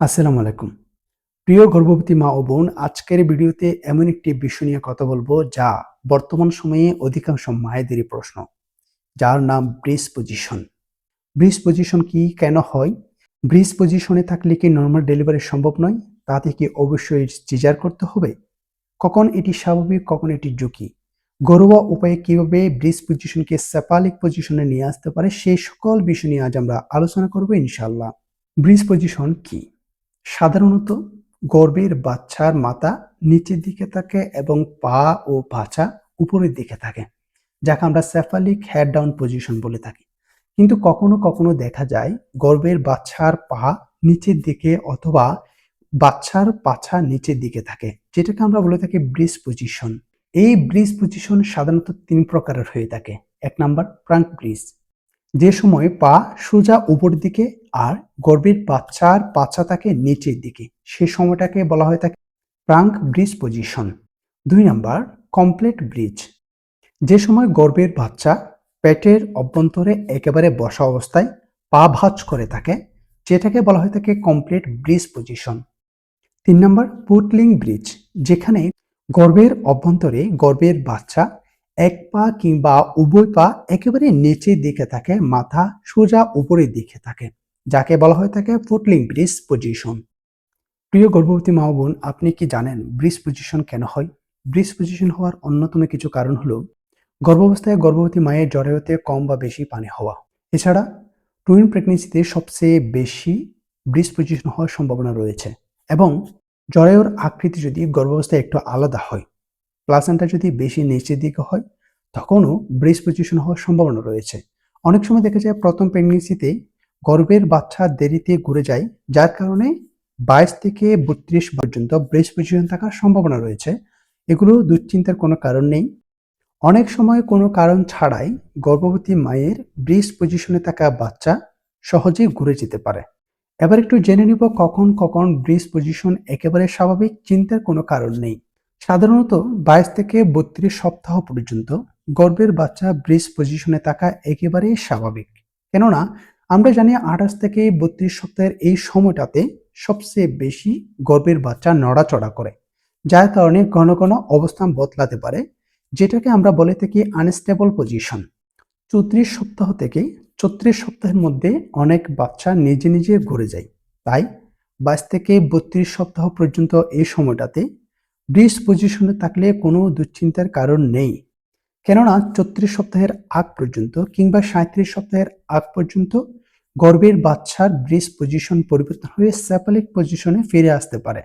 আসসালামু আলাইকুম। প্রিয় গর্ভবতী মা ও বোন, আজকের ভিডিওতে এমন একটি বিষয় নিয়ে কথা বলব যা বর্তমান সময়ে অধিকাংশ মায়েদেরই প্রশ্ন, যার নাম ব্রিজ পজিশন। ব্রিজ পজিশন কি, কেন হয়? ব্রিজ পজিশনে থাকলে কি নর্মাল ডেলিভারি সম্ভব নয়? তাতে কি অবশ্যই সিজার করতে হবে? কখন এটি স্বাভাবিক, কখন এটি ঝুঁকি? ঘরোয়া উপায়ে কীভাবে ব্রিজ পজিশনকে সেপালিক পজিশনে নিয়ে আসতে পারে সেই সকল বিষয় নিয়ে আজ আমরা আলোচনা করব ইনশাল্লাহ ব্রিজ পজিশন কি? সাধারণত গর্ভের বাচ্চার মাথা নিচের দিকে থাকে এবং পা ও পাছা উপরের দিকে থাকে, যাকে আমরা সেফালিক হেড ডাউন পজিশন বলে থাকি। কিন্তু কখনো কখনো দেখা যায় গর্ভের বাচ্চার পা নিচের দিকে অথবা বাচ্চার পাছা নিচের দিকে থাকে, যেটাকে আমরা বলে থাকি ব্রিজ পজিশন এই ব্রিজ পজিশন সাধারণত তিন প্রকারের হয়ে থাকে। এক নাম্বার প্রাঙ্ক ব্রিজ যে সময় পা সোজা উপর দিকে আর গর্ভের বাচ্চার পাছা থাকে নিচের দিকে, সে সময়টাকে বলা হয় থাকে প্রাঙ্ক ব্রিজ পজিশন। দুই নাম্বার, কমপ্লিট ব্রিজ। যে সময় গর্ভের বাচ্চা পেটের অভ্যন্তরে একেবারে বসা অবস্থায় পা ভাঁজ করে থাকে যেটাকে বলা হয় থাকে কমপ্লিট ব্রিজ পজিশন। তিন নম্বর, পুটলিং ব্রিজ, যেখানে গর্ভের অভ্যন্তরে গর্ভের বাচ্চা এক পা কিংবা উভয় পা একেবারে নিচের দিকে থাকে, মাথা সোজা উপরের দিকে থাকে, যাকে বলা হয় থাকে ফুটলিং ব্রিজ পজিশন। প্রিয় গর্ভবতী মা বোন, আপনি কি জানেন ব্রিজ পজিশন কেন হয়? ব্রিজ পজিশন হওয়ার অন্যতম কিছু কারণ হলো গর্ভাবস্থায় গর্ভবতী মায়ের জরায়ুতে কম বা বেশি পানি হওয়া। এছাড়া টুইন প্রেগনেন্সিতে সবচেয়ে বেশি ব্রিজ পজিশন হওয়ার সম্ভাবনা রয়েছে এবং জরায়ুর আকৃতি যদি গর্ভাবস্থায় একটু আলাদা হয় প্লাসেন্টা যদি বেশি নিচের দিকে হয়, তখনও ব্রিজ পজিশন হওয়ার সম্ভাবনা রয়েছে। অনেক সময় দেখা যায় প্রথম প্রেগনেন্সিতে গর্ভের বাচ্চা দেরিতে ঘুরে যায়, যার কারণে বাইশ থেকে বত্রিশ পর্যন্ত ব্রেস্ট পজিশন থাকার সম্ভাবনা রয়েছে। এগুলো দুশ্চিন্তার কোনো কারণ নেই। অনেক সময় কোনো কারণ ছাড়াই গর্ভবতী মায়ের ব্রিজ পজিশনে থাকা বাচ্চা সহজেই ঘুরে যেতে পারে। এবার একটু জেনে নিব কখন কখন ব্রিজ পজিশন একেবারে স্বাভাবিক, চিন্তার কোনো কারণ নেই। সাধারণত বাইশ থেকে বত্রিশ সপ্তাহ পর্যন্ত গর্ভের বাচ্চা ব্রিজ পজিশনে থাকা একেবারেই স্বাভাবিক। কেননা, আমরা জানি আঠাশ থেকে বত্রিশ সপ্তাহের এই সময়টাতে সবচেয়ে বেশি গর্ভের বাচ্চা নড়াচড়া করে, যার কারণে ঘন ঘন অবস্থান বদলাতে পারে, যেটাকে আমরা বলে থাকি আনস্টেবল পজিশন চৌত্রিশ সপ্তাহ থেকে ছত্রিশ সপ্তাহের মধ্যে অনেক বাচ্চা নিজে নিজে ঘুরে যায়। তাই বাইশ থেকে বত্রিশ সপ্তাহ পর্যন্ত এই সময়টাতে ব্রিজ পজিশনে থাকলে কোনো দুশ্চিন্তার কারণ নেই। কেননা চত্রিশ সপ্তাহের আগ পর্যন্ত কিংবা সাঁত্রিশ সপ্তাহের আগ পর্যন্ত গর্ভের বাচ্চার ব্রিজ পজিশন পরিবর্তন হয়ে স্যাপালিক পজিশনে ফিরে আসতে পারে।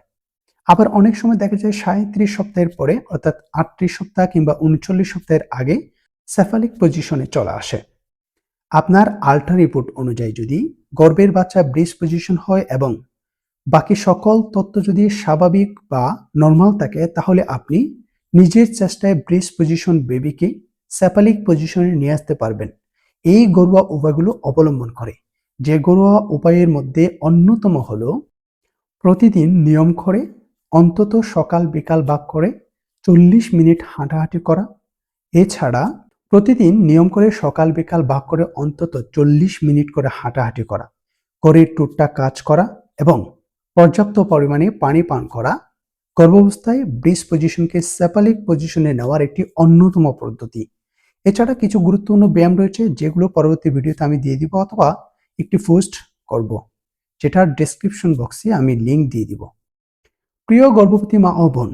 আবার অনেক সময় দেখা যায় সাঁত্রিশ সপ্তাহের পরে, অর্থাৎ আটত্রিশ সপ্তাহ কিংবা উনচল্লিশ সপ্তাহের আগে স্যাফালিক পজিশনে চলে আসে। আপনার আল্ট্রা রিপোর্ট অনুযায়ী যদি গর্ভের বাচ্চা ব্রিজ পজিশন হয় এবং বাকি সকল তত্ত্ব যদি স্বাভাবিক বা নর্মাল থাকে, তাহলে আপনি নিজের চেষ্টায় ব্রিজ পজিশন বেবিকে স্যাপালিক পজিশনে নিয়ে আসতে পারবেন। এই ঘরোয়া উপায়গুলো অবলম্বন করে। যে ঘরোয়া উপায়ের মধ্যে অন্যতম হলো, প্রতিদিন নিয়ম করে অন্তত সকাল বিকাল বাক করে চল্লিশ মিনিট হাঁটাহাঁটি করা। এছাড়া প্রতিদিন নিয়ম করে সকাল বিকাল বাক করে অন্তত চল্লিশ মিনিট করে হাঁটাহাঁটি করা। করে টুকটাক কাজ করা এবং পর্যাপ্ত পরিমাণে পানি পান করা, গর্ভাবস্থায় ব্রিজ পজিশনকে সেপালিক পজিশনে নেওয়ার একটি অন্যতম পদ্ধতি। এছাড়া কিছু গুরুত্বপূর্ণ ব্যায়াম রয়েছে, যেগুলো পরবর্তী ভিডিওতে আমি দিয়ে দিব অথবা একটি পোস্ট করব, যেটার ডেসক্রিপশন বক্সে আমি লিংক দিয়ে দিব। প্রিয় গর্ভবতী মা ও বোন,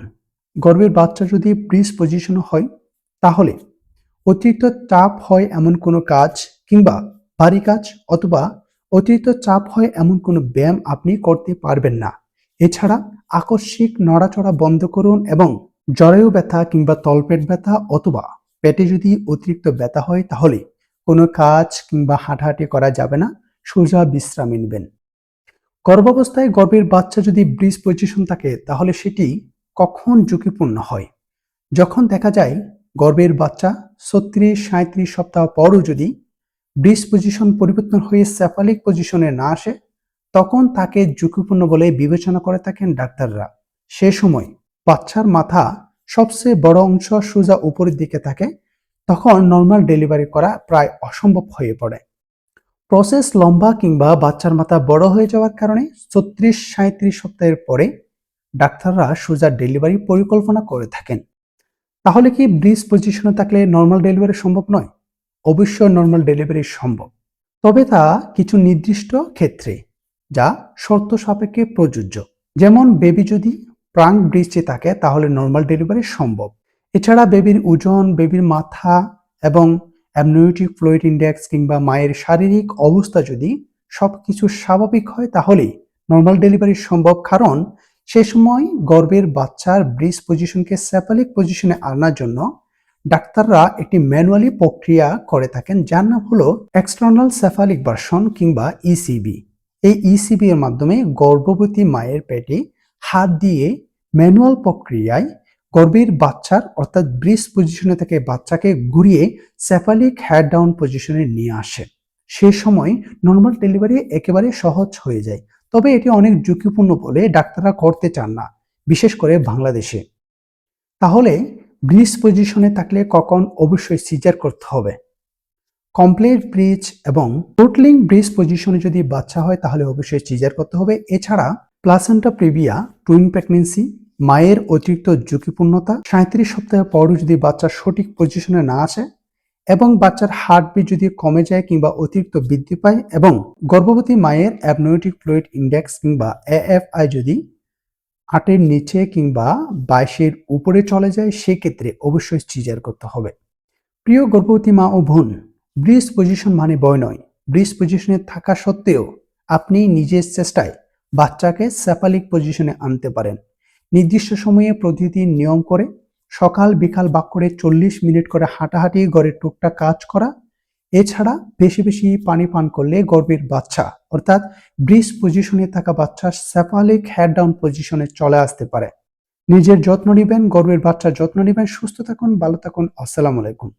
গর্ভের বাচ্চা যদি ব্রিজ পজিশন হয়, তাহলে অতিরিক্ত চাপ হয় এমন কোনো কাজ কিংবা ভারী কাজ অথবা অতিরিক্ত চাপ হয় এমন কোনো ব্যায়াম আপনি করতে পারবেন না। এছাড়া আকস্মিক নড়াচড়া বন্ধ করুন এবং জরায়ু ব্যথা কিংবা তলপেট ব্যথা অথবা পেটে যদি অতিরিক্ত ব্যথা হয় তাহলে কোনো কাজ কিংবা হাঁটাহাঁটি করা যাবে না, সোজা বিশ্রামে নেবেন। গর্ভাবস্থায় গর্ভের বাচ্চা যদি ব্রিজ পজিশন থাকে তাহলে সেটি কখন ঝুঁকিপূর্ণ হয়? যখন দেখা যায় গর্ভের বাচ্চা ছত্রিশ সাঁত্রিশ সপ্তাহ পরও যদি ব্রিজ পজিশন পরিবর্তন হয়ে সেফালিক পজিশনে না আসে, তখন তাকে ঝুঁকিপূর্ণ বলে বিবেচনা করে থাকেন ডাক্তাররা। সে সময় বাচ্চার মাথা সবচেয়ে বড় অংশ সোজা উপরের দিকে থাকে, তখন নর্মাল ডেলিভারি করা প্রায় অসম্ভব হয়ে পড়ে। প্রসেস লম্বা কিংবা বাচ্চার মাথা বড় হয়ে যাওয়ার কারণে ছত্রিশ সাঁত্রিশ সপ্তাহের পরে ডাক্তাররা সোজা ডেলিভারি পরিকল্পনা করে থাকেন। তাহলে কি ব্রিজ পজিশনে থাকলে নর্মাল ডেলিভারি সম্ভব নয়? অবশ্যই নর্মাল ডেলিভারি সম্ভব। তবে তা কিছু নির্দিষ্ট ক্ষেত্রে, যা শর্ত সাপেক্ষে প্রযোজ্য। যেমন বেবি যদি প্রাং ব্রিজে থাকে, তাহলে নর্মাল ডেলিভারি সম্ভব। এছাড়া বেবির ওজন বেবির মাথা এবং অ্যামনিউটিক ফ্লুইড ইন্ডেক্স কিংবা মায়ের শারীরিক অবস্থা যদি সবকিছু স্বাভাবিক হয়, তাহলেই নর্মাল ডেলিভারি সম্ভব। কারণ সে সময় গর্ভের বাচ্চার ব্রিজ পজিশনকে স্যাপালিক পজিশনে আনার জন্য ডাক্তাররা একটি ম্যানুয়ালি প্রক্রিয়া করে থাকেন, যার নাম হলো এক্সটার্নাল সেফালিক ভার্সন কিংবা ইসিবি এই ইসিবি এর মাধ্যমে গর্ভবতী মায়ের পেটে হাত দিয়ে ম্যানুয়াল প্রক্রিয়ায় গর্ভের বাচ্চার, অর্থাৎ ব্রিজ পজিশনে থেকে বাচ্চাকে ঘুরিয়ে সেফালিক হেড ডাউন পজিশনে নিয়ে আসে। সে সময় নর্মাল ডেলিভারি একেবারে সহজ হয়ে যায়। তবে এটি অনেক ঝুঁকিপূর্ণ বলে ডাক্তাররা করতে চান না, বিশেষ করে বাংলাদেশে। তাহলে ব্রিজ পজিশনে থাকলে কখন অবশ্যই সিজার করতে হবে। কমপ্লিট ব্রিজ এবং টোটলিং ব্রিজ পজিশনে যদি বাচ্চা হয়, তাহলে অবশ্যই সিজার করতে হবে। এছাড়া প্লাসেন্টা প্রিভিয়া, টুইন প্রেগনেন্সি, মায়ের অতিরিক্ত ঝুঁকিপূর্ণতা, সাঁত্রিশ সপ্তাহের পরও যদি বাচ্চা সঠিক পজিশনে না আসে এবং বাচ্চার হার্টবিট যদি কমে যায় কিংবা অতিরিক্ত বৃদ্ধি পায় এবং গর্ভবতী মায়ের অ্যাবনোটিক ফ্লুইড ইন্ডেক্স কিংবা এএফআই যদি আটের নিচে কিংবা বাইশের উপরে চলে যায়, সেক্ষেত্রে অবশ্যই সিজার করতে হবে। প্রিয় গর্ভবতী মা ও বোন, ব্রিজ পজিশন মানে বয় নয়। ব্রিজ পজিশনে থাকা সত্ত্বেও আপনি নিজের চেষ্টায় বাচ্চাকে স্যাপালিক পজিশনে আনতে পারেন। নির্দিষ্ট সময়ে প্রতিদিন নিয়ম করে সকাল বিকাল বাক করে চল্লিশ মিনিট করে হাঁটাহাঁটি ঘরে টুকটাক কাজ করা এছাড়া বেশি বেশি পানি পান করলে গর্ভের বাচ্চা, অর্থাৎ ব্রিজ পজিশনে থাকা বাচ্চা সেফালিক হেড ডাউন পজিশনে চলে আসতে পারে। নিজের যত্ন নেবেন, গর্ভের বাচ্চার যত্ন নেবেন, সুস্থ থাকুন, ভালো থাকুন, আসসালামু আলাইকুম।